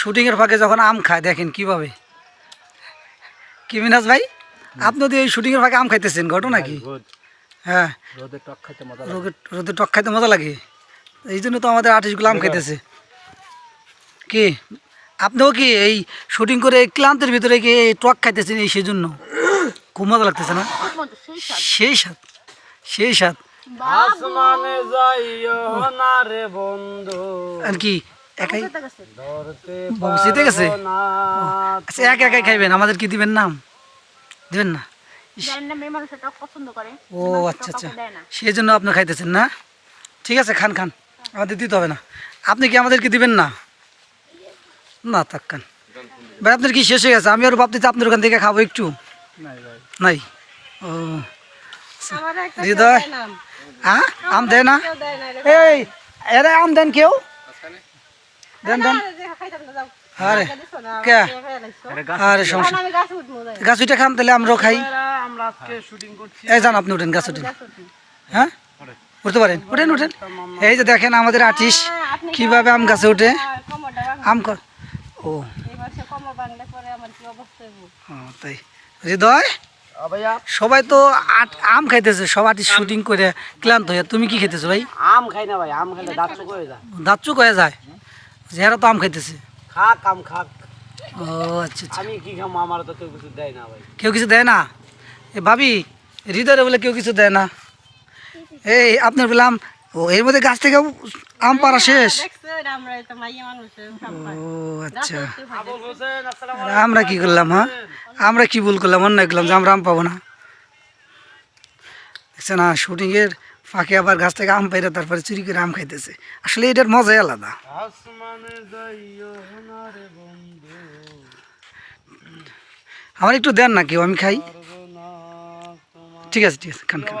শুটিংয়ের ফাঁকে যখন আম খায় দেখেন কীভাবে। কি মিনাজ ভাই? আপনি তো এই শুটিংয়ের ফাঁকে আম খাইতেছেন ঘটনা কি? হ্যাঁ। রোদে টক খাইতে মজা রোদে রোদে টক খাইতে মজা লাগে। এই জন্য তো আমাদের আর্টিস্টগুলো আম খাইতেছে। কি? আপনিও কি এই শুটিং করে ক্লান্তের ভিতরে কি এই টক খাইতেছেন এই সেই জন্য খুব মজা লাগতেছে না? সেই স্বাদ। সেই স্বাদ। আর কি? একাই? বাবু শীতে গেছে? আচ্ছা এক একাই খাইবেন আমাদের কি দিবেন নাম? দিবেন না? জানেন না মেয়ে মানুষ টক পছন্দ করে। ও আচ্ছা আচ্ছা। সেই জন্য আপনি খাইতেছেন না? ঠিক আছে খান খান। আমাদের দিতে হবে না। আপনি কি আমাদেরকে দিবেন না? না থাক খান। ভাই আপনার কি শেষ হয়ে গেছে? আমি আর ভাবতেছি আপনার ওখান থেকে খাব একটু। নাই ও হৃদয়? হ্যাঁ? আম দেয় না? এই এরে আম দেন কেউ? দেন দেন। আরে কে? আরে সমস্যা। গাছ উঠে খান তাহলে আমরাও খাই। আমরা আজকে শুটিং করছি। এই যান আপনি উঠেন গাছ উঠেন। হ্যাঁ? উঠতে পারেন। উঠেন উঠেন। এই যে দেখেন আমাদের আর্টিস্ট কীভাবে আম গাছে উঠে। আম ক- ও। তাই। হৃদয় ভাইয়া। সবাই তো আট- আম খাইতেছে সব আর্টিস্ট শুটিং করে ক্লান্ত হয়ে। তুমি কি খাইতেছো ভাই? আম খাই না ভাই আম খাইলে দাঁত চুক হয়ে যায়। দাঁতচুক হয়ে যায়? চেহারা তো আম খাইতেছে। খাক আম খাক। ও আচ্ছা আচ্ছা। আমি কি খাম? আমার তো কেউ কিছু দেয় না ভাই। কেউ কিছু দেয় না? এ ভাবি হৃদয়ে বলে কেউ কিছু দেয় না। এই আপনার বললাম ও এর মধ্যে গাছ থেকে আম পাড়া শেষ। ও আচ্ছা। আবুল হোসেন আসসালাম আর আমরা কি করলাম হ্যাঁ? আমরা কি ভুল করলাম অন্যায় করলাম যে আমরা আম পাবো না। দেখছে না শুটিংয়ের ফাঁকে আবার গাছ থেকে আম পাইরা তারপরে চুরি করে আম খাইতেছে। আসলে এটার মজাই আলাদা। আমার একটু দেন না কেউ, আমি খাই। ঠিক আছে ঠিক আছে, খান খান।